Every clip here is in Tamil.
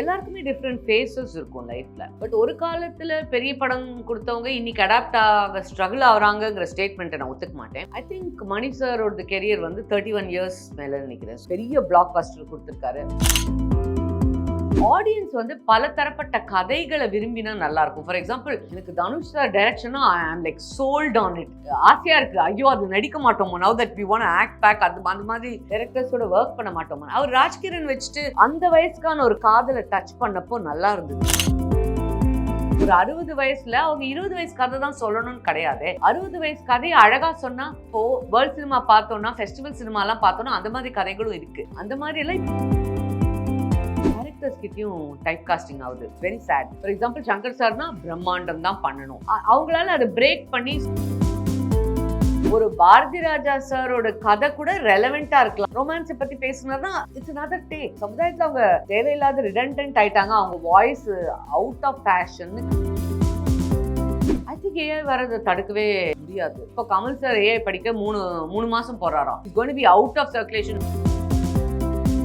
எல்லாருக்குமே டிஃப்ரெண்ட் ஃபேஸஸ் இருக்கும் லைஃப்பில் பட் ஒரு காலத்தில் பெரிய படம் கொடுத்தவங்க இன்னைக்கு அடாப்ட் ஆக ஸ்ட்ரகிள் ஆகிறாங்கங்கிற ஸ்டேட்மெண்ட்டை நான் ஒத்துக்க மாட்டேன். ஐ திங்க் மணி சாரோட கெரியர் வந்து தேர்ட்டி ஒன் இயர்ஸ் மேலே நினைக்கிறேன். பெரிய பிளாக் பாஸ்டர் கொடுத்துருக்காரு. ஆடியன்ஸ் வந்து பல தரப்பட்ட கதைகளை விரும்பினா நல்லா இருக்கும் ஃபார் எக்ஸாம்பிள் எனக்கு தனுஷ் சார் டைரக்ஷனா ஐ ஆம் லைக் சோல்ட் ஆன் இட் ஆசையா இருக்கு. ஐயோ அது நடிக்க மாட்டோமோ? Now that we won act back அது அந்த மாதிரி டைரக்டர்ஸோட ஒர்க் பண்ண மாட்டோமோ? அவர் ராஜ்கிரண் வச்சுட்டு அந்த வயசுக்கான ஒரு காதலை டச் பண்ணப்போ நல்லா இருந்தது. ஒரு அறுபது வயசுல அவங்க இருபது வயசு கதை தான் சொல்லணும்னு கிடையாது. அறுபது வயசு கதையை அழகா சொன்னா இப்போ வேர்ல்ட் சினிமா பார்த்தோம்னா ஃபெஸ்டிவல் சினிமாலாம் பார்த்தோம்னா அந்த மாதிரி கதைகளும் இருக்கு. அந்த மாதிரி எல்லாம் ஆக்டர்ஸ் கிட்டயும் டைப் காஸ்டிங் ஆகுது. Very sad for example Shankar சார்னா பிரம்மாண்டம் தான் பண்ணணும். அவங்களால அதை பிரேக் பண்ணி ஒரு பாரதி ராஜா சாரோட கதை கூட ரெலவெண்டா இருக்கலாம். ரொமான்ஸை பத்தி பேசுனதுனா இட்ஸ் another டேக் சமுதாயத்தில் அவங்க தேவையில்லாத ரிடன்டன்ட் ஆயிட்டாங்க. அவங்க வாய்ஸ் அவுட் ஆஃப் ஃபேஷன் ஐ ஏஐ வரதை தடுக்கவே முடியாது. இப்போ கமல் சார் ஏஐ படிக்க மூணு மூணு மாசம் போறாராம். It's gonna be out of circulation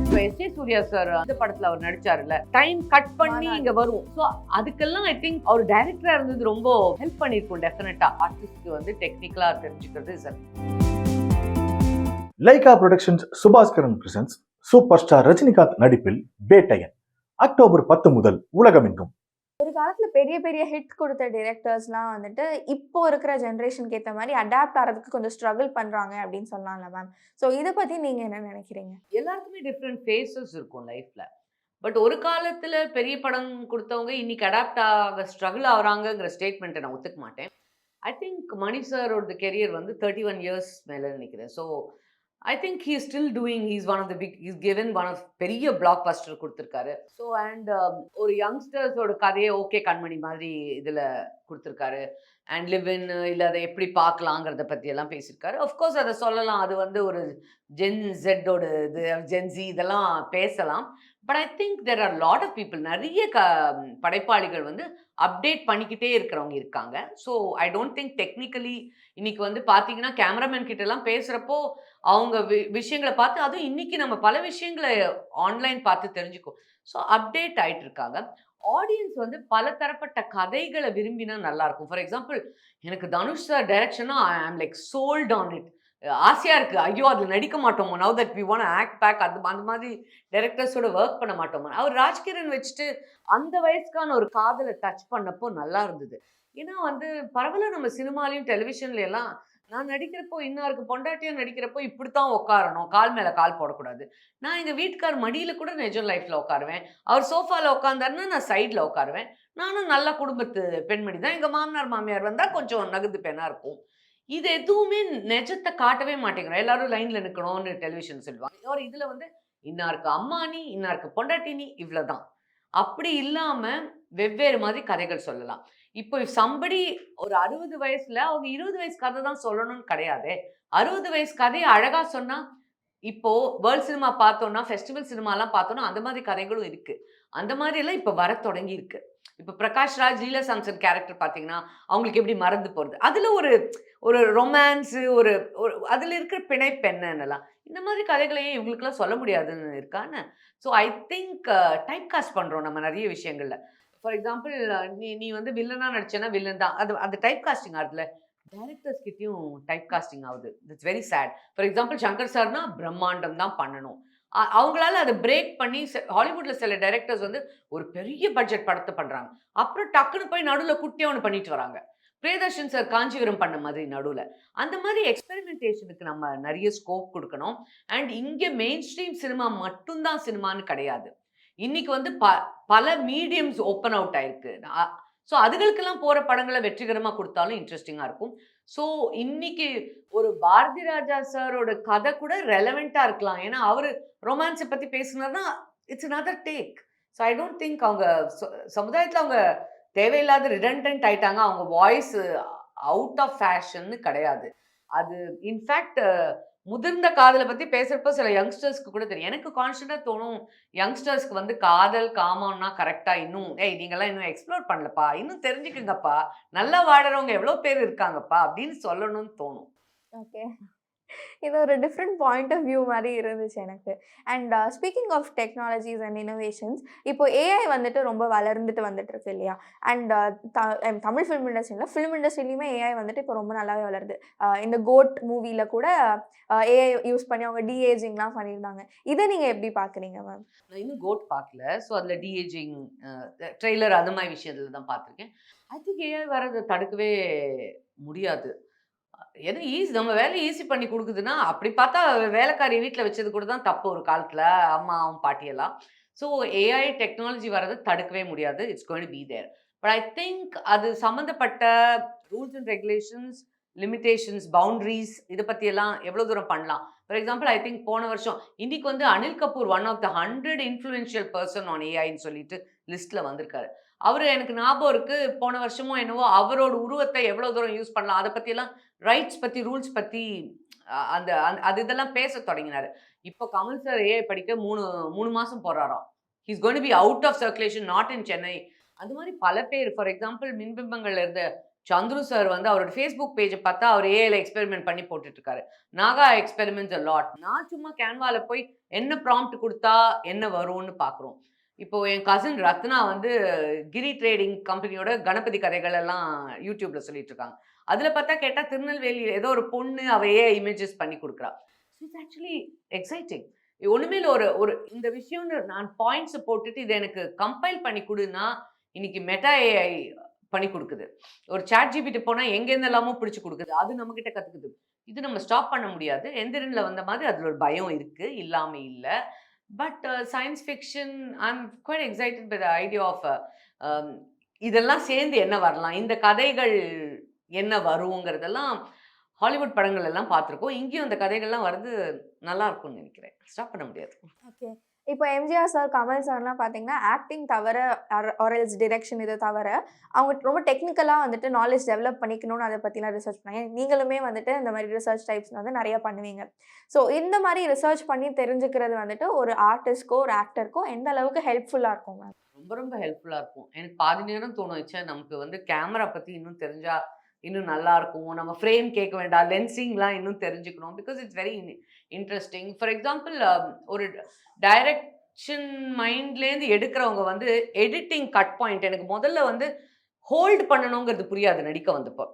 இப்போ எஸ் ஏ சூர்யா சார் அந்த படத்துல அவர் நடிச்சாருல்ல. டைம் கட் பண்ணி இங்க வரும். ஸோ அதுக்கெல்லாம் ஐ திங்க் அவர் டைரக்டரா இருந்தது ரொம்ப ஹெல்ப் பண்ணிருக்கும் டெஃபினட்டா ஆர்டிஸ்ட்க்கு வந்து டெக்னிக்கலா தெரிஞ்சுக்கிறது a- Lyca Productions Subaskaran presents super star Rajinikanth நடிப்பில் பேட்டையன் அக்டோபர் பத்து முதல் உலகமெங்கும். காலத்தில் பெரிய பெரிய ஹிட் கொடுத்த டிரெக்டர்ஸ்லாம் வந்துட்டு இப்போ இருக்கிற ஜென்ரேஷனுக்கு ஏற்ற மாதிரி அடாப்ட் ஆகிறதுக்கு கொஞ்சம் ஸ்ட்ரகிள் பண்ணுறாங்க அப்படின்னு சொல்லலாம்ல மேம் ஸோ இதை பற்றி நீங்கள் என்ன நினைக்கிறீங்க? எல்லாருக்குமே டிஃப்ரெண்ட் ஃபேஸஸ் இருக்கும் லைஃப்பில் பட் ஒரு காலத்தில் பெரிய படம் கொடுத்தவங்க இன்னைக்கு அடாப்ட் ஆக ஸ்ட்ரகிள் ஆகிறாங்கங்கிற ஸ்டேட்மெண்ட்டை நான் ஒத்துக்க மாட்டேன். ஐ திங்க் மணி சாரோட கெரியர் வந்து தேர்ட்டி ஒன் இயர்ஸ் மேலே நினைக்கிறேன். So I think he still doing he's one of the big is given one of பெரிய பிளாக் பஸ்டர் கொடுத்துருக்காரு ஸோ அண்ட் um, ஒரு யங்ஸ்டர்ஸோட கதையை ஓகே கண்மணி மாதிரி இதில் கொடுத்துருக்காரு. அண்ட் லிவ் இல்லை அதை எப்படி பார்க்கலாங்கிறத பற்றி எல்லாம் பேசியிருக்காரு அஃப்கோர்ஸ் அதை சொல்லலாம். அது வந்து ஒரு ஜென் ஜெட்டோட இது ஜென்சி இதெல்லாம் பேசலாம். But I think there are lot of people நிறைய க படைப்பாளிகள் வந்து அப்டேட் பண்ணிக்கிட்டே இருக்கிறவங்க இருக்காங்க. So I don't think technically இன்னைக்கு வந்து பார்த்தீங்கன்னா கேமராமேன் கிட்டலாம் பேசுகிறப்போ அவங்க வி விஷயங்களை பார்த்து அதுவும் இன்னைக்கு நம்ம பல விஷயங்களை ஆன்லைன் பார்த்து தெரிஞ்சுக்கோ ஸோ அப்டேட் ஆகிட்டு இருக்காங்க. ஆடியன்ஸ் வந்து பல தரப்பட்ட கதைகளை விரும்பினா நல்லாயிருக்கும் ஃபார் எக்ஸாம்பிள் எனக்கு தனுஷ் சார் டைரக்ஷனாக ஐ ஆம் லைக் சோல்ட் ஆன் இட் ஆசையாக இருக்குது ஐயோ அதில் நடிக்க மாட்டோமோ? Now that we won act back அது அந்த மாதிரி டேரக்டர்ஸோட ஒர்க் பண்ண மாட்டோமோ? அவர் ராஜ்கிரண் வச்சுட்டு அந்த வயசுக்கான ஒரு காதலை டச் பண்ணப்போ நல்லா இருந்தது. ஏன்னா வந்து பரவாயில்ல நம்ம சினிமாலையும் டெலிவிஷன்ல எல்லாம் நான் நடிக்கிறப்போ இன்னாருக்கு பொண்டாட்டியாக நடிக்கிறப்போ இப்படி தான் உட்காரணும். கால் மேலே கால் போடக்கூடாது. நான் எங்கள் வீட்டுக்கார் மடியில் கூட நிஜம் லைஃப்பில் உட்காருவேன். அவர் சோஃபாவில் உட்காந்தாருன்னா நான் சைடில் உட்காருவேன். நானும் நல்ல குடும்பத்து பெண்மணி தான் எங்கள் மாமனார் மாமியார் வந்தால் கொஞ்சம் நகுது பெண்ணாக இருக்கும். இது எதுவுமே நெஜத்தை காட்டவே மாட்டேங்கிறோம். எல்லாரும் லைன்ல நிற்கணும்னு டெலிவிஷன் சொல்லுவாங்க. ஒரு இதுல வந்து இன்னாருக்கு அம்மா நீ இன்னாருக்கு பொண்டாட்டினி இவ்வளவுதான். அப்படி இல்லாம வெவ்வேறு மாதிரி கதைகள் சொல்லலாம். இப்போ சம்படி ஒரு அறுபது வயசுல அவங்க இருபது வயசு கதை தான் சொல்லணும்னு கிடையாது. அறுபது வயசு கதையை அழகா சொன்னா இப்போ வேர்ல்ட் சினிமா பார்த்தோம்னா ஃபெஸ்டிவல் சினிமாலாம் பார்த்தோம்னா அந்த மாதிரி கதைகளும் இருக்கு. அந்த மாதிரி எல்லாம் இப்போ வர தொடங்கி இருக்கு. இப்போ பிரகாஷ் ராஜ் லீலா சாம்சன் கேரக்டர் பார்த்தீங்கன்னா அவங்களுக்கு எப்படி மறந்து போகிறது அதில் ஒரு ஒரு ரொமான்ஸு ஒரு ஒரு அதில் இருக்கிற பிணைப்பு என்னன்னலாம்? இந்த மாதிரி கதைகளையும் இவங்களுக்குலாம் சொல்ல முடியாதுன்னு இருக்கான்னு? So I think type cast பண்ணுறோம் நம்ம நிறைய விஷயங்களில். ஃபார் எக்ஸாம்பிள் நீ நீ வந்து வில்லனாக நடிச்சேன்னா வில்லன் தான். அது அந்த டைப் காஸ்டிங் ஆகுதுல. டேரக்டர்ஸ் கிட்டேயும் டைப் காஸ்டிங் ஆகுது. It's very sad for example Shankar சார்னா பிரம்மாண்டம் தான் பண்ணணும். அவங்களால அதை பிரேக் பண்ணி ஹாலிவுட்ல சில டைரக்டர்ஸ் வந்து ஒரு பெரிய பட்ஜெட் படத்தை பண்றாங்க. அப்புறம் டக்குன்னு போய் நடுவில் குட்டியா ஒன்று பண்ணிட்டு வராங்க. பிரியதர்ஷன் சார் காஞ்சிபுரம் பண்ண மாதிரி நடுவில். அந்த மாதிரி எக்ஸ்பெரிமெண்டேஷனுக்கு நம்ம நிறைய ஸ்கோப் கொடுக்கணும். அண்ட் இங்கே மெயின் ஸ்ட்ரீம் சினிமா மட்டும்தான் சினிமான்னு கிடையாது. இன்னைக்கு வந்து ப பல மீடியம்ஸ் ஓப்பன் அவுட் ஆயிருக்கு. ஸோ அதுகளுக்கெல்லாம் போகிற படங்களை வெற்றிகரமாக கொடுத்தாலும் இன்ட்ரெஸ்டிங்காக இருக்கும். ஸோ இன்னைக்கு ஒரு பாரதி ராஜா சாரோட கதை கூட ரெலவெண்ட்டாக இருக்கலாம். ஏன்னா அவர் ரொமான்ஸை பற்றி பேசுனார்னா it's another take so I don't think அவங்க சமுதாயத்தில் அவங்க தேவையில்லாத ரிடன்டன்ட் ஆயிட்டாங்க. அவங்க வாய்ஸ் அவுட் ஆஃப் ஃபேஷன்னு கிடையாது. அது இன்ஃபேக்ட் முதிர்ந்த காதலை பற்றி பேசுறப்ப சில யங்ஸ்டர்ஸ்க்கு கூட தெரியும். எனக்கு கான்ஸ்டண்ட்டாக தோணும் யங்ஸ்டர்ஸ்க்கு வந்து காதல் காமம்னா கரெக்டாக இன்னும் ஏய் நீங்களாம் இன்னும் எக்ஸ்ப்ளோர் பண்ணலப்பா இன்னும் தெரிஞ்சுக்குங்கப்பா நல்லா வாடுறவங்க எவ்வளோ பேர் இருக்காங்கப்பா அப்படின்னு சொல்லணும்னு தோணும். ஓகே. இது ஒரு டிஃப்ரெண்ட் பாயிண்ட் ஆஃப் வியூ மாதிரி இருந்துச்சு எனக்கு. And speaking of technologies and innovations இப்போ ஏஐ வந்துட்டு ரொம்ப வளர்ந்துட்டு வந்துட்டு இருக்கு இல்லையா uh, அண்ட் தமிழ் ஃபிலிம் இண்டஸ்ட்ரியில் ஃபிலிம் இண்டஸ்ட்ரியிலையுமே ஏஐ வந்துட்டு இப்போ ரொம்ப நல்லாவே வளருது. Uh, இந்த கோட் மூவியில் கூட uh, ஏஐ யூஸ் பண்ணி அவங்க டிஏஜிங்லாம் பண்ணியிருந்தாங்க. இதை நீங்கள் எப்படி பார்க்குறீங்க மேம் நான் இன்னும் கோட் பார்க்கல ஸோ அதில் டிஏஜிங் ட்ரெய்லர் அது மாதிரி விஷயத்தில் தான் பார்த்துருக்கேன் ஐ திங்க் ஏஐ வர்றதை தடுக்கவே முடியாது. எது ஈஸி நம்ம வேலையை ஈஸி பண்ணி கொடுக்குதுன்னா அப்படி பார்த்தா வேலைக்காரி வீட்டில் வச்சது கூட தான் தப்பு ஒரு காலத்தில் அம்மாவும் பாட்டியெல்லாம் ஸோ ஏஐ டெக்னாலஜி வரதை தடுக்கவே முடியாது. It's going be there but I think அது சம்மந்தப்பட்ட rules and regulations limitations boundaries இதை பற்றியெல்லாம் எவ்வளோ தூரம் பண்ணலாம்? ஃபார் எக்ஸாம்பிள் ஐ திங்க் போன வருஷம் இன்னைக்கு வந்து Anil Kapoor one of the hundred influential person on ஏஐன்னு சொல்லிட்டு லிஸ்ட்டில் வந்திருக்காரு. அவர் எனக்கு ஞாபகம் இருக்குது போன வருஷமும் என்னவோ அவரோட உருவத்தை எவ்வளோ தூரம் யூஸ் பண்ணலாம் அதை பற்றியெல்லாம் ரைட்ஸ் பற்றி ரூல்ஸ் பற்றி அந்த அது இதெல்லாம் பேச தொடங்கினார். இப்போ கமல் சார் ஏஐ படிக்க மூணு மூணு மாதம் போகிறாராம் he's gone be out of circulation not in Chennai அது மாதிரி பல பேர் ஃபார் எக்ஸாம்பிள் மின்பிம்பங்கள்ல இருந்த சந்துரு சார் வந்து அவரோட ஃபேஸ்புக் பேஜை பார்த்தா அவர் ஏஐல எக்ஸ்பெரிமெண்ட் பண்ணி போட்டுட்ருக்காரு. நாகா எக்ஸ்பெரிமெண்ட்ஸ் லாட் நான் சும்மா கேன்வாவில் போய் என்ன ப்ராம்ப்ட் கொடுத்தா என்ன வரும்னு பார்க்குறோம். இப்போ என் கசின் ரத்னா வந்து கிரி ட்ரேடிங் கம்பெனியோட கணபதி கதைகள் எல்லாம் யூடியூப்ல சொல்லிட்டு இருக்காங்க. அதில் பார்த்தா கேட்டால் திருநெல்வேலி ஏதோ ஒரு பொண்ணு அவையே இமேஜஸ் பண்ணி கொடுக்குறா. இட்ஸ் ஆக்சுவலி எக்ஸைட்டிங் ஒன்றுமே இல்லை ஒரு ஒரு இந்த விஷயம்னு நான் பாயிண்ட்ஸ் போட்டுட்டு இதை எனக்கு கம்பைல் பண்ணி கொடுன்னா இன்னைக்கு மெட்டா ஏஐ பண்ணி கொடுக்குது. ஒரு சாட் ஜிபிட்டு போனால் எங்கேருந்து எல்லாமோ பிடிச்சி கொடுக்குது. அது நம்மக்கிட்ட கற்றுக்குது இது நம்ம ஸ்டாப் பண்ண முடியாது. எந்திரனில் வந்த மாதிரி அதில் ஒரு பயம் இருக்குது இல்லாமல் இல்லை. But science fiction I am quite excited by the idea of இதெல்லாம் சேர்ந்து என்ன வரலாம்? இந்த கதைகள் என்ன வருங்கிறதெல்லாம் ஹாலிவுட் படங்கள் எல்லாம் பார்த்துருக்கோம். இங்கேயும் அந்த கதைகள்லாம் வருது நல்லா இருக்கும்னு நினைக்கிறேன். ஸ்டாப் பண்ண முடியாது. ஓகே. இப்போ எம்ஜிஆர் சார் கமல் சார்லாம் பார்த்தீங்கன்னா ஆக்டிங் தவிர ஆரல்ஸ் டிரெக்ஷன் இதை தவிர அவங்க ரொம்ப டெக்னிக்கலாக வந்துட்டு நாலேஜ் டெவலப் பண்ணிக்கணும்னு அதை பற்றிலாம் ரிசர்ச் பண்ணாங்க. நீங்களுமே வந்துட்டு இந்த மாதிரி ரிசர்ச் டைப்ஸ் வந்து நிறைய பண்ணுவீங்க. ஸோ இந்த மாதிரி ரிசர்ச் பண்ணி தெரிஞ்சுக்கிறது வந்துட்டு ஒரு ஆர்டிஸ்ட்க்கோ ஒரு ஆக்டருக்கோ எந்த அளவுக்கு ஹெல்ப்ஃபுல்லாக இருக்கும் மேம் ரொம்ப ரொம்ப ஹெல்ப்ஃபுல்லாக இருக்கும். எனக்கு பாதி நேரம் தோணுச்சு. நமக்கு வந்து கேமரா பற்றி இன்னும் தெரிஞ்சால் இன்னும் நல்லா இருக்கும் நம்ம ஃப்ரேம் கேட்க வேண்டாம். லென்சிங்லாம் இன்னும் தெரிஞ்சுக்கணும். Because it's very interesting for example ஒரு டைரக்ஷன் மைண்ட்லேருந்து எடுக்கிறவங்க வந்து எடிட்டிங் கட் பாயிண்ட் எனக்கு முதல்ல வந்து ஹோல்ட் பண்ணணுங்கிறது புரியாது நடிக்க வந்தப்போ.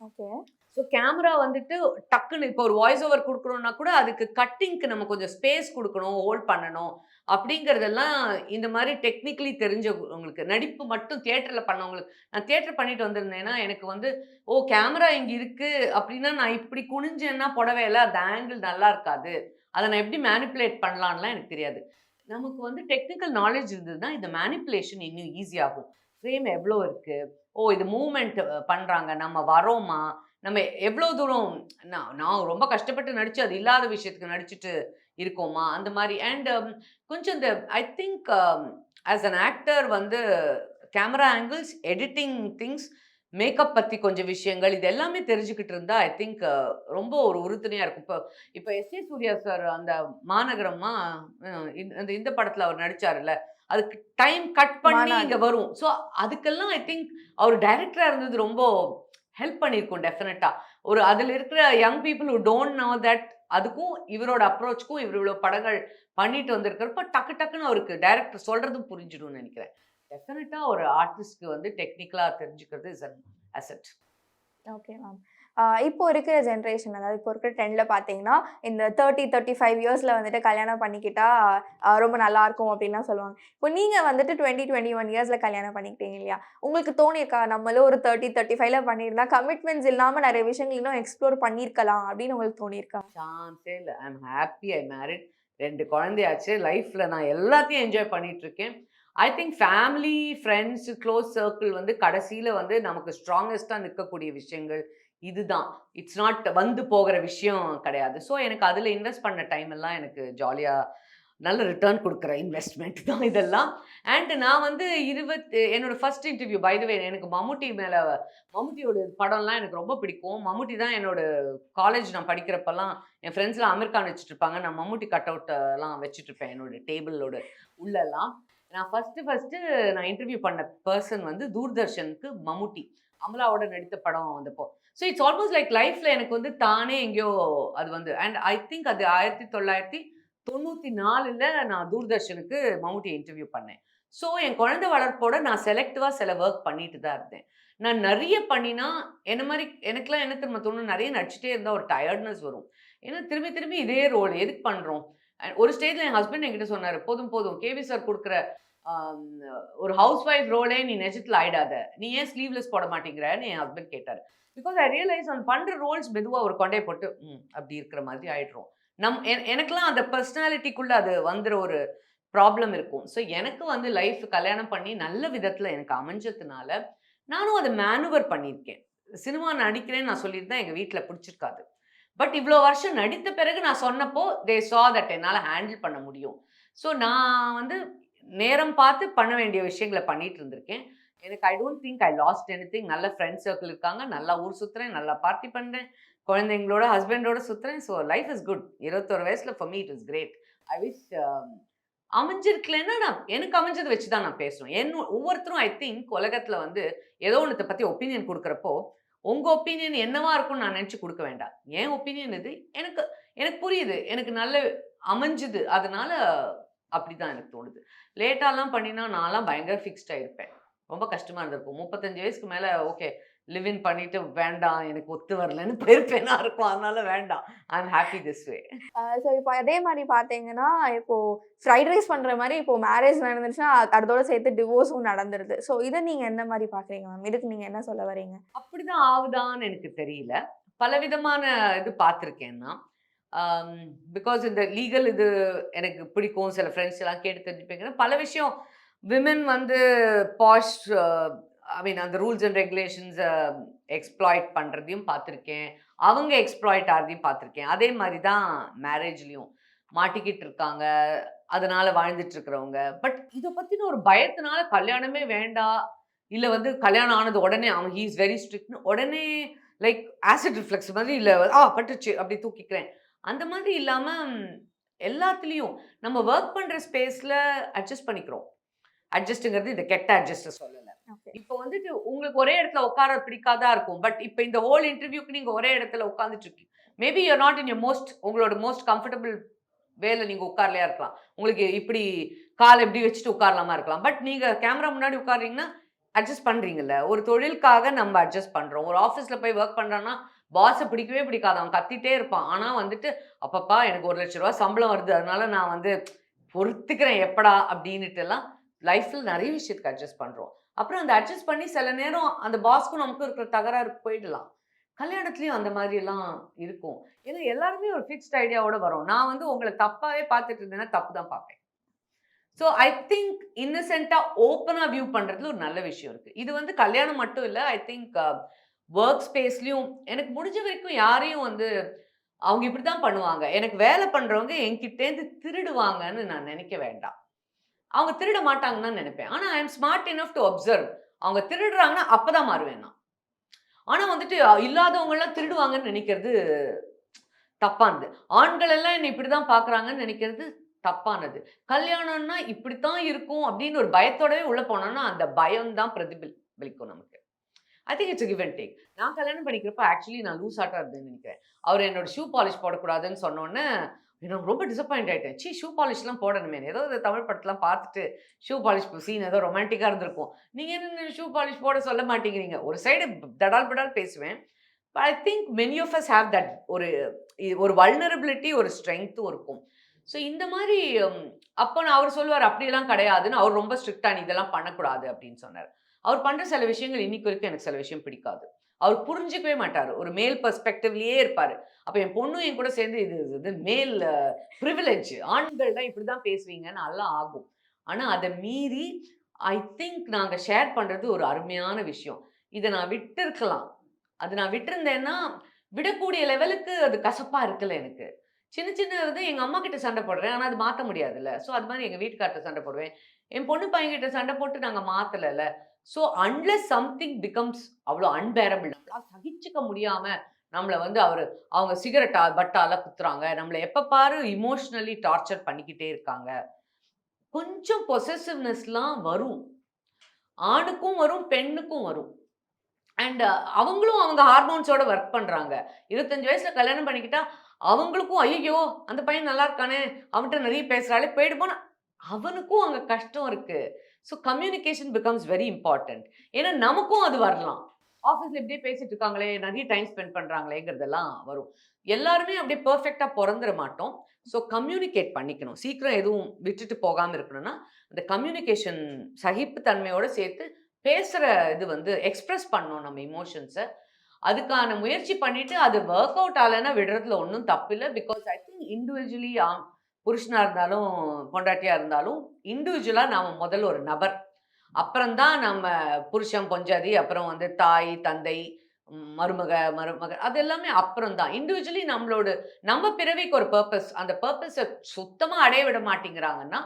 ஓகே ஸோ கேமரா வந்துட்டு டக்குன்னு இப்போ ஒரு வாய்ஸ் ஓவர் கொடுக்கணும்னா கூட அதுக்கு கட்டிங்க்கு நம்ம கொஞ்சம் ஸ்பேஸ் கொடுக்கணும் ஹோல்ட் பண்ணணும் அப்படிங்கிறதெல்லாம் இந்த மாதிரி டெக்னிக்கலி தெரிஞ்சவங்களுக்கு நடிப்பு மட்டும் தியேட்டரில் பண்ணவங்களுக்கு நான் தியேட்டர் பண்ணிட்டு வந்திருந்தேன்னா எனக்கு வந்து ஓ கேமரா இங்கே இருக்குது அப்படின்னா நான் இப்படி குனிஞ்சேன்னா புடவையில அந்த ஆங்கிள் நல்லா இருக்காது. அதை நான் எப்படி மேனிப்புலேட் பண்ணலான்லாம் எனக்கு தெரியாது. நமக்கு வந்து டெக்னிக்கல் நாலேஜ் இருந்ததுன்னா இந்த மேனிப்புலேஷன் இன்னும் ஈஸியாகும் ஃப்ரேம் எவ்வளோ இருக்குது ஓ இது மூமெண்ட் பண்ணுறாங்க நம்ம வரோமா நம்ம எவ்வளோ தூரம் நான் நான் ரொம்ப கஷ்டப்பட்டு நடிச்சு அது இல்லாத விஷயத்துக்கு நடிச்சுட்டு இருக்கோமா? அந்த மாதிரி. அண்ட் கொஞ்சம் இந்த I think as an actor வந்து camera angles editing things makeup பற்றி கொஞ்சம் விஷயங்கள் இது எல்லாமே தெரிஞ்சுக்கிட்டு இருந்தா ஐ திங்க் ரொம்ப ஒரு உறுதுணையாக இருக்கும். இப்போ இப்போ எஸ் ஏ சூர்யா சார் அந்த மாநகரமா இந்த- அந்த இந்த படத்தில் அவர் நடிச்சாருல்ல அதுக்கு டைம் கட் பண்ணி. இங்கே வரும். ஸோ அதுக்கெல்லாம் ஐ திங்க் அவர் டைரக்டராக இருந்தது ரொம்ப ஹெல்ப் பண்ணியிருக்கும் டெஃபினட்டாக ஒரு அதில் இருக்கிற young people who don't know that அதுக்கும் இவரோட அப்ரோச்சுக்கும் இவர் இவ்வளோ படங்கள் பண்ணிட்டு வந்திருக்கிறப்ப டக்கு டக்குன்னு அவருக்கு டைரக்டர் சொல்கிறதும் புரிஞ்சிடும்னு நினைக்கிறேன். டெஃபினட்டாக ஒரு ஆர்டிஸ்ட்க்கு வந்து டெக்னிக்கலாக தெரிஞ்சுக்கிறது is an asset okay ma'am இப்போ இருக்கிற ஜென்ரேஷன் அதாவது இப்போ இருக்கிற ட்ரெண்டில் பார்த்தீங்கன்னா இந்த தேர்ட்டி தேர்ட்டி ஃபைவ் இயர்ஸில் வந்துட்டு கல்யாணம் பண்ணிக்கிட்டா ரொம்ப நல்லா இருக்கும் அப்படின்லாம் சொல்லுவாங்க. இப்போ நீங்கள் வந்துட்டு டுவெண்ட்டி டுவெண்ட்டி ஒன் இயர்ஸில் கல்யாணம் பண்ணிக்கிட்டீங்க இல்லையா? உங்களுக்கு தோணியிருக்கா நம்மளும் ஒரு தேர்ட்டி தேர்ட்டி ஃபைவ்ல பண்ணியிருந்தா கமிட்மெண்ட்ஸ் இல்லாமல் நிறைய விஷயங்கள் இன்னும் எக்ஸ்ப்ளோர் பண்ணியிருக்கலாம் அப்படின்னு உங்களுக்கு தோணியிருக்கா? சான்ஸே இல்லை. I am happy I married ரெண்டு குழந்தையாச்சு. லைஃப்பில் நான் எல்லாத்தையும் என்ஜாய் பண்ணிட்டு இருக்கேன் I think family friends close circle வந்து கடைசியில் வந்து நமக்கு ஸ்ட்ராங்கஸ்ட்டாக நிற்கக்கூடிய விஷயங்கள். இதுதான். இட்ஸ் நாட் வந்து போகிற விஷயம் கிடையாது. ஸோ எனக்கு அதில் இன்வெஸ்ட் பண்ண டைம் எல்லாம் எனக்கு ஜாலியாக நல்ல ரிட்டர்ன் கொடுக்குற இன்வெஸ்ட்மெண்ட் தான் இதெல்லாம். அண்ட் நான் வந்து இருபத்தி என்னோடய ஃபர்ஸ்ட் இன்டர்வியூ பைதவே எனக்கு மம்முட்டி மேலே மம்முட்டியோட படம்லாம் எனக்கு ரொம்ப பிடிக்கும். மம்முட்டி தான் என்னோடய காலேஜ் நான் படிக்கிறப்பெல்லாம் என் ஃப்ரெண்ட்ஸ்லாம் அமீர் கான் நான் மம்முட்டி கட் அவுட்டெல்லாம் வச்சுட்ருப்பேன் என்னோடய டேபிளோட உள்ளெல்லாம். நான் ஃபஸ்ட்டு ஃபஸ்ட்டு நான் இன்டர்வியூ பண்ண பர்சன் வந்து தூர்தர்ஷனுக்கு மம்முட்டி. அமலாவோட நடித்த படம் வந்தப்போ. ஸோ இட்ஸ் ஆல்மோஸ்ட் லைக் லைஃப்பில் எனக்கு வந்து தானே எங்கேயோ அது வந்து. அண்ட் ஐ திங்க் அது ஆயிரத்தி தொள்ளாயிரத்தி தொண்ணூற்றி நாலில் நான் தூர்தர்ஷனுக்கு மம்முட்டியை இன்டர்வியூ பண்ணேன். ஸோ என் குழந்தை வளர்ப்போட நான் செலக்டிவாக சில ஒர்க் பண்ணிட்டு தான் இருந்தேன். நான் நிறைய பண்ணினா என்ன மாதிரி எனக்குலாம் என்ன திரும்ப தோணும்? நிறைய நடிச்சுட்டே இருந்தால் ஒரு டயர்ட்னஸ் வரும். ஏன்னா திரும்பி திரும்பி இதே ரோல் எதுக்கு பண்ணுறோம் ஒரு ஸ்டேஜில் என் ஹஸ்பண்ட் என்கிட்ட சொன்னார் போதும் போதும். கேவி சார் கொடுக்குற ஒரு ஹவுஸ் ஒய்ஃப் ரோலே நீ நெஜத்தில் ஆயிடாத நீ ஏன் ஸ்லீவ்லெஸ் போட மாட்டேங்கிறன்னு என் ஹஸ்பண்ட் கேட்டார். பிகாஸ் ஐ ரியலைஸ் அவன் பண்ணுற ரோல்ஸ் மெதுவாக ஒரு கொண்டை போட்டு ம் அப்படி இருக்கிற மாதிரி ஆயிடுறோம். நம் எனக்குலாம் அந்த பர்சனாலிட்டிக்குள்ளே அது வந்துற ஒரு ப்ராப்ளம் இருக்கும். ஸோ எனக்கு வந்து லைஃப் கல்யாணம் பண்ணி நல்ல விதத்தில் எனக்கு அமைஞ்சதுனால நானும் அதை மேனுவர் பண்ணியிருக்கேன். சினிமா நடிக்கிறேன்னு நான் சொல்லியிருந்தேன் எங்கள் வீட்டில் பிடிச்சிருக்காது. பட் இவ்வளோ வருஷம் நடித்த பிறகு நான் சொன்னப்போ தே சா தட் என்னால் ஹேண்டில் பண்ண முடியும். ஸோ நான் வந்து நேரம் பார்த்து பண்ண வேண்டிய விஷயங்களை பண்ணிட்டு இருந்திருக்கேன். எனக்கு I don't think I lost anything நல்ல ஃப்ரெண்ட்ஸ் சர்க்கிள் இருக்காங்க. நல்லா ஊர் சுற்றுறேன் நல்லா பார்ட்டி பண்ணுறேன் குழந்தைங்களோட ஹஸ்பண்டோட சுற்றுறேன் ஸோ லைஃப் இஸ் குட் இருபத்தொரு வயசில் for me it is great I wish um, அமைஞ்சிருக்கலன்னா நான் எனக்கு அமைஞ்சதை வச்சு தான் நான் பேசுவேன் என் ஒவ்வொருத்தரும் ஐ திங்க் உலகத்தில் வந்து ஏதோ ஒன்றத்தை பற்றி ஒப்பீனியன் கொடுக்குறப்போ உங்கள் ஒப்பீனியன் என்னவா இருக்கும்னு நான் நினச்சி கொடுக்க வேண்டாம். என் ஒப்பீனியன் இது. எனக்கு எனக்கு புரியுது. எனக்கு நல்ல அமைஞ்சுது. அதனால அப்படி தான் எனக்கு தோணுது. லேட்டாலாம் பண்ணினா நான்லாம் பயங்கர ஃபிக்ஸ்டாக இருப்பேன். ரொம்ப கஷ்டமாக இருந்திருக்கும். முப்பத்தஞ்சு வயசுக்கு மேலே ஓகே லிவ் பண்ணிட்டு வேண்டாம் எனக்கு ஒத்து வரலன்னு போயிருப்பேனா இருக்கும். அதனால வேண்டாம். I am happy this way so இப்போ அதே மாதிரி பார்த்தீங்கன்னா இப்போ ஃப்ரைட் ரைஸ் பண்ணுற மாதிரி இப்போ மேரேஜ் நடந்துச்சுன்னா அது- அதோட சேர்த்து டிவோர்ஸும் நடந்துருது. ஸோ இதை நீங்கள் எந்த மாதிரி பார்க்குறீங்க மேம் இதுக்கு நீங்கள் என்ன சொல்ல வரீங்க? அப்படிதான் ஆகுதான்னு எனக்கு தெரியல. பலவிதமான இது பார்த்துருக்கேன் நான். பிகாஸ் இந்த லீகல் இது எனக்கு பிடிக்கும். சில ஃப்ரெண்ட்ஸ் எல்லாம் கேட்டு தெரிஞ்சுப்பீங்கன்னா பல விஷயம் விமன் வந்து பாஷ் ஐ மீன் அந்த ரூல்ஸ் அண்ட் ரெகுலேஷன்ஸை எக்ஸ்ப்ளாய்ட் uh, பண்ணுறதையும் பார்த்துருக்கேன். அவங்க எக்ஸ்ப்ளாய்ட் ஆகிறதையும் பார்த்துருக்கேன். அதே மாதிரி தான் மேரேஜ்லேயும் மாட்டிக்கிட்டு இருக்காங்க. அதனால வாழ்ந்துட்டு இருக்கிறவங்க. பட் இதை பற்றின ஒரு பயத்தினால கல்யாணமே வேண்டாம். இல்லை வந்து கல்யாணம் ஆனது உடனே அவன் ஹீ இஸ் வெரி ஸ்ட்ரிக்ட்னு உடனே லைக் ஆசிட் ரிஃப்ளெக்ஸ் மாதிரி இல்லை ஆ பட்டுச்சு அப்படி தூக்கிக்கிறேன். அந்த மாதிரி இல்லாமல் எல்லாத்துலேயும் நம்ம ஒர்க் பண்ணுற ஸ்பேஸில் அட்ஜஸ்ட் பண்ணிக்கிறோம். அட்ஜஸ்ட்டுங்கிறது இந்த கெட்ட அட்ஜஸ்ட்டை சொல்லலை. இப்போ வந்துட்டு உங்களுக்கு ஒரே இடத்துல உட்கார பிடிக்காதா இருக்கும். பட் இப்போ இந்த ஹோல் இன்டர்வியூக்கு நீங்கள் ஒரே இடத்துல உட்காந்துட்டு இருக்கீங்க. Maybe you're not in your most உங்களோட மோஸ்ட் கம்ஃபர்டபுள் வேலை நீங்கள் உட்காரலையா இருக்கலாம். உங்களுக்கு இப்படி கால் எப்படி வச்சுட்டு உட்காரலாமா இருக்கலாம். பட் நீங்கள் கேமரா முன்னாடி உட்கார்றீங்கன்னா அட்ஜஸ்ட் பண்ணுறீங்கல்ல ஒரு தொழிலுக்காக நம்ம அட்ஜஸ்ட் பண்ணுறோம் ஒரு ஆஃபீஸில் போய் ஒர்க் பண்ணுறோன்னா பாஸை பிடிக்கவே பிடிக்காது. அவன் கத்திட்டே இருப்பான். ஆனால் வந்துட்டு அப்பப்பா எனக்கு ஒரு லட்ச ரூபா சம்பளம் வருது. அதனால நான் வந்து பொறுத்துக்கிறேன். எப்படா? அப்படின்னுட்டு எல்லாம் லைஃப்பில் நிறைய விஷயத்துக்கு அட்ஜஸ்ட் பண்ணுறோம் அப்புறம் அந்த அட்ஜஸ்ட் பண்ணி சில நேரம் அந்த பாஸ்க்கும் நமக்கும் இருக்கிற தகராறு போயிடலாம். கல்யாணத்துலேயும் அந்த மாதிரி எல்லாம் இருக்கும். ஏன்னா எல்லாருமே ஒரு ஃபிக்ஸ்ட் ஐடியாவோட வரும். நான் வந்து உங்களை தப்பாகவே பார்த்துட்டு இருந்தேன்னா தப்பு தான் பார்ப்பேன். ஸோ ஐ திங்க் இன்னசென்ட்டாக ஓப்பனாக வியூ பண்ணுறதுல ஒரு நல்ல விஷயம் இருக்குது இது வந்து கல்யாணம் மட்டும் இல்லை ஐ திங்க் ஒர்க் ஸ்பேஸ்லேயும் எனக்கு முடிஞ்ச வரைக்கும் யாரையும் வந்து அவங்க இப்படி தான் பண்ணுவாங்க. எனக்கு வேலை பண்ணுறவங்க என்கிட்டேருந்து திருடுவாங்கன்னு நான் நினைக்க வேண்டாம். அவங்க திருட மாட்டாங்கன்னு தான் நினைப்பேன். ஆனால் I am smart enough to observe அவங்க திருடுறாங்கன்னா அப்போ தான் மாறுவேன் நான். ஆனால் வந்துட்டு இல்லாதவங்கள்லாம் இல்லாதவங்கெல்லாம் திருடுவாங்கன்னு நினைக்கிறது தப்பானது ஆண்கள் எல்லாம் என்னை இப்படி தான் பார்க்குறாங்கன்னு நினைக்கிறது தப்பானது. கல்யாணம்னா இப்படித்தான் இருக்கும் அப்படின்னு ஒரு பயத்தோடவே உள்ளே போனோம்னா அந்த பயம் தான் பிரதிபலிக்கும் நமக்கு. I think it's give and take நான் கல்யாணம் பண்ணிக்கிறப்ப ஆக்சுவலி நான் லூஸ் ஆட்டாக இருந்தேன்னு நினைக்கிறேன். அவர் என்னோட ஷூ பாலிஷ் போடக்கூடாதுன்னு சொன்னோன்னே எனக்கு ரொம்ப டிசப்பாயிண்ட் ஆகிட்டேன் சி ஷூ பாலிஷ்லாம் போடணுமே. ஏதோ இந்த தமிழ் படத்தெலாம் பார்த்துட்டு ஷூ பாலிஷ் சீன் ஏதோ ரொமான்டிக்காக இருந்திருக்கும். நீங்கள் என்ன ஷூ பாலிஷ் போட சொல்ல மாட்டேங்கிறீங்க. ஒரு சைடு தடால் படால் பேசுவேன். I think many of us have that ஒரு ஒரு வல்னரபிலிட்டி ஒரு ஸ்ட்ரென்த்தும் இருக்கும். ஸோ இந்த மாதிரி அப்போ நான் அவர் சொல்லுவார் அப்படிலாம் கிடையாதுன்னு. அவர் ரொம்ப ஸ்ட்ரிக்டாக நீ இதெல்லாம் பண்ணக்கூடாது. அப்படின்னு சொன்னார். அவர் பண்ணுற சில விஷயங்கள் இன்னைக்கு வரைக்கும் எனக்கு சில விஷயம் பிடிக்காது. அவர் புரிஞ்சுக்கவே மாட்டார். ஒரு மேல் பர்ஸ்பெக்டிவ்லயே இருப்பார். அப்போ என் பொண்ணும் என் கூட சேர்ந்து இது இது மேல் ப்ரிவிலேஜ் ஆண்கள் தான் இப்படி தான் பேசுவீங்கன்னு எல்லாம் ஆகும். ஆனால் அதை மீறி ஐ திங்க் நாங்கள் ஷேர் பண்ணுறது ஒரு அருமையான விஷயம். இதை நான் விட்டிருக்கலாம். அது நான் விட்டிருந்தேன்னா விடக்கூடிய லெவலுக்கு அது கசப்பாக இருக்குல்ல எனக்கு. சின்ன சின்ன இது எங்கள் அம்மா கிட்ட சண்டை போடுறேன். ஆனால் அது மாற்ற முடியாதுல்ல. ஸோ அது மாதிரி எங்கள் வீட்டுக்கார்ட்ட சண்டை போடுவேன். என் பொண்ணு பையன்கிட்ட சண்டை போட்டு நாங்கள் மாற்றலைல்ல ஸோ அன்லெஸ் சம்திங் பிகம்ஸ் அவ்வளோ அன்பேரபிள் நம்மளால் சகிச்சுக்க முடியாமல் நம்மளை வந்து அவர் அவங்க சிகரெட்டா பட்டால குத்துறாங்க. நம்மளை எப்போ பாரு இமோஷ்னலி டார்ச்சர் பண்ணிக்கிட்டே இருக்காங்க. கொஞ்சம் பொசசிவ்னஸ்லாம் வரும். ஆணுக்கும் வரும் பெண்ணுக்கும் வரும். அண்ட் அவங்களும் அவங்க ஹார்மோன்ஸோட ஒர்க் பண்ணுறாங்க இருபத்தஞ்சு வயசில் கல்யாணம் பண்ணிக்கிட்டா அவங்களுக்கும் ஐயோ அந்த பையன் நல்லா இருக்கானே அவன்கிட்ட நிறைய பேசுகிறாளே போயிட்டு போனால் அவனுக்கும் அங்கே கஷ்டம் இருக்குது so communication becomes very important ஏன்னா நமக்கும் அது வரலாம். ஆஃபீஸில் இப்படியே பேசிட்டு இருக்காங்களே நிறைய டைம் ஸ்பெண்ட் பண்ணுறாங்களேங்கிறதெல்லாம் வரும். எல்லாருமே அப்படியே பர்ஃபெக்டாக பிறந்துட மாட்டோம். ஸோ கம்யூனிகேட் பண்ணிக்கணும். சீக்கிரம் எதுவும் விட்டுட்டு போகாமல் இருக்கணும்னா அந்த கம்யூனிகேஷன் சகிப்புத்தன்மையோடு சேர்த்து பேசுகிற இது வந்து எக்ஸ்ப்ரெஸ் பண்ணணும் நம்ம இமோஷன்ஸை அதுக்கான முயற்சி பண்ணிவிட்டு அது ஒர்க் அவுட் ஆகலைன்னா விடுறதுல ஒன்றும் தப்பில்லை பிகாஸ் ஐ திங்க் இண்டிவிஜுவலி புருஷனாக இருந்தாலும் பொண்டாட்டியாக இருந்தாலும் இண்டிவிஜுவலாக நாம் முதல்ல ஒரு நபர். அப்புறம்தான் நம்ம புருஷன் பொஞ்சாதி அப்புறம் வந்து தாய் தந்தை மருமக மருமக அது எல்லாமே அப்புறம் தான் இண்டிவிஜுவலி நம்மளோட நம்ம பிறவிக்கு ஒரு பர்பஸ் அந்த பர்பஸை சுத்தமாக அடைய விட மாட்டேங்கிறாங்கன்னா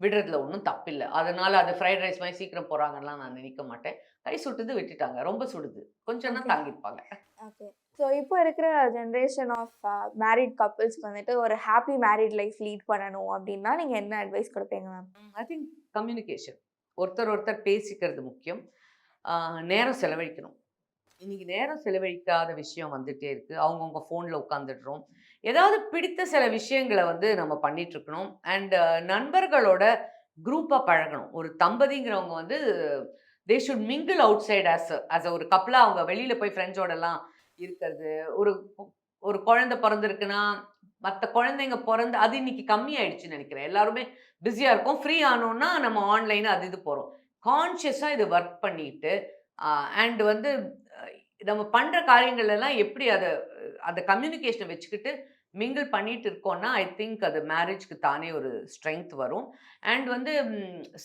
விடுறதுல ஒன்றும் தப்பில்லை. அதனால அது ஃப்ரைட் ரைஸ் மாதிரி சீக்கிரம் போகிறாங்கலாம் நான் நினைக்க மாட்டேன். கை சுட்டுது விட்டுட்டாங்க. ரொம்ப சுடுது. கொஞ்சம் தான் Okay. தாங்கியிருப்பாங்க. ஓகே. ஸோ இப்போ இருக்கிற ஜென்ரேஷன் ஆஃப் மேரிட் கப்புள்ஸ்க்கு வந்துட்டு ஒரு ஹாப்பி மேரிட் லைஃப் லீட் பண்ணணும் அப்படின்னா நீங்கள் என்ன அட்வைஸ் கொடுப்பீங்க மேம் ஐ திங்க் கம்யூனிகேஷன் ஒருத்தர் ஒருத்தர் பேசிக்கிறது முக்கியம். நேரம் செலவழிக்கணும். இன்னைக்கு நேரம் செலவழிக்காத விஷயம் வந்துட்டே இருக்கு. அவங்கவுங்க ஃபோனில் உட்காந்துடுறோம் ஏதாவது பிடித்த சில விஷயங்களை வந்து நம்ம பண்ணிட்டு இருக்கணும் அண்ட் நண்பர்களோட குரூப்பாக பழகணும். ஒரு தம்பதிங்கிறவங்க வந்து they should mingle outside as a ஒரு கப்பலாக அவங்க வெளியில் போய் ஃப்ரெண்ட்ஸோடலாம் இருக்கிறது. ஒரு ஒரு குழந்தை பிறந்திருக்குன்னா மற்ற குழந்தைங்க பிறந்து அது இன்னைக்கு கம்மியாயிடுச்சுன்னு நினைக்கிறேன். எல்லாருமே பிஸியாக இருக்கும். ஃப்ரீ ஆனோன்னா நம்ம ஆன்லைன் அது இது போகிறோம் கான்ஷியஸாக இது ஒர்க் பண்ணிட்டு அண்ட் வந்து நம்ம பண்ணுற காரியங்கள் எல்லாம் எப்படி அதை அந்த கம்யூனிகேஷனை வச்சுக்கிட்டு மிங்கிள் பண்ணிட்டு இருக்கோம்னா ஐ திங்க் அது மேரேஜ்க்கு தானே ஒரு ஸ்ட்ரென்த் வரும். அண்ட் வந்து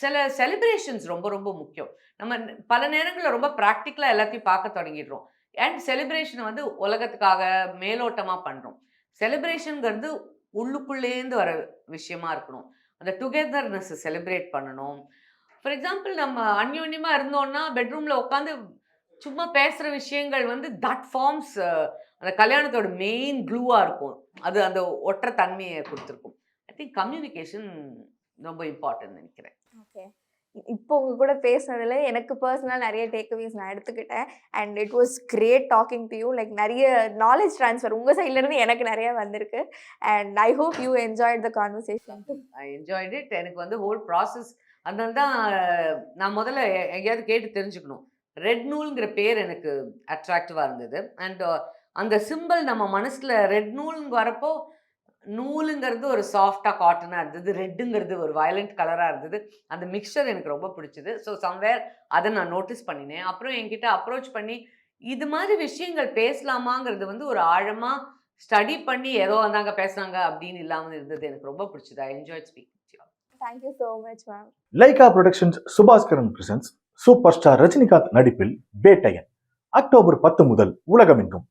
சில செலிப்ரேஷன்ஸ் ரொம்ப ரொம்ப முக்கியம். நம்ம பல நேரங்களில் ரொம்ப ப்ராக்டிக்கலாக எல்லாத்தையும் பார்க்க தொடங்கிடுறோம். அண்ட் செலிப்ரேஷனை வந்து உலகத்துக்காக மேலோட்டமாக பண்ணுறோம் செலிப்ரேஷனுங்கிறது உள்ளுக்குள்ளேருந்து வர விஷயமா இருக்கணும். அந்த டுகெதர்னஸ் செலிப்ரேட் பண்ணணும். ஃபார் எக்ஸாம்பிள் நம்ம அந்யோன்யமாக இருந்தோம்னா பெட்ரூமில் உட்காந்து சும்மா பேசுகிற விஷயங்கள் வந்து தட் ஃபார்ம்ஸ் அந்த கல்யாணத்தோட மெயின் க்ளூவாக இருக்கும். அது அந்த ஒற்ற தன்மையை கொடுத்துருக்கும். ஐ திங்க் கம்யூனிகேஷன் ரொம்ப இம்பார்ட்டன்ட் நினைக்கிறேன். ஓகே இப்போ உங்க கூட பேசுனதுல எனக்கு பர்சனலாக நிறைய டேக்அவேஸ் நான் எடுத்துக்கிட்டேன். And it was great talking to you like நிறைய நாலேஜ் ட்ரான்ஸ்ஃபர் உங்கள் சைட்லேருந்து எனக்கு நிறைய வந்திருக்கு. And I hope you enjoyed the conversation I enjoyed it எனக்கு வந்து ஹோல் ப்ராசஸ் அதனால தான் நான் முதல்ல எங்கேயாவது கேட்டு தெரிஞ்சுக்கணும். ரெட் நூல்ங்கிற பேர் எனக்கு அட்ராக்டிவாக இருந்தது. அண்ட் அந்த சிம்பிள் நம்ம மனசில் ரெட் நூலுங்க வரப்போ நூலுங்கிறது ஒரு சாஃப்டாக காட்டனாக இருந்தது. ரெட்டுங்கிறது ஒரு வயலண்ட் கலராக இருந்தது. அந்த மிக்சர் எனக்கு ரொம்ப பிடிச்சது. ஸோ சம்வேர் அதை நான் நோட்டீஸ் பண்ணினேன். அப்புறம் என்கிட்ட அப்ரோச் பண்ணி இது மாதிரி விஷயங்கள் பேசலாமாங்கிறது வந்து ஒரு ஆழமாக ஸ்டடி பண்ணி ஏதோ வந்தாங்க பேசுனாங்க அப்படின்னு இல்லாமல் இருந்தது. எனக்கு ரொம்ப பிடிச்சது. I enjoy speak thank you so much ma'am Lyca productions Subaskaran presents super star Rajinikanth நடிப்பில் பேட்டையன். அக்டோபர் பத்து முதல் உலகமெங்கும்.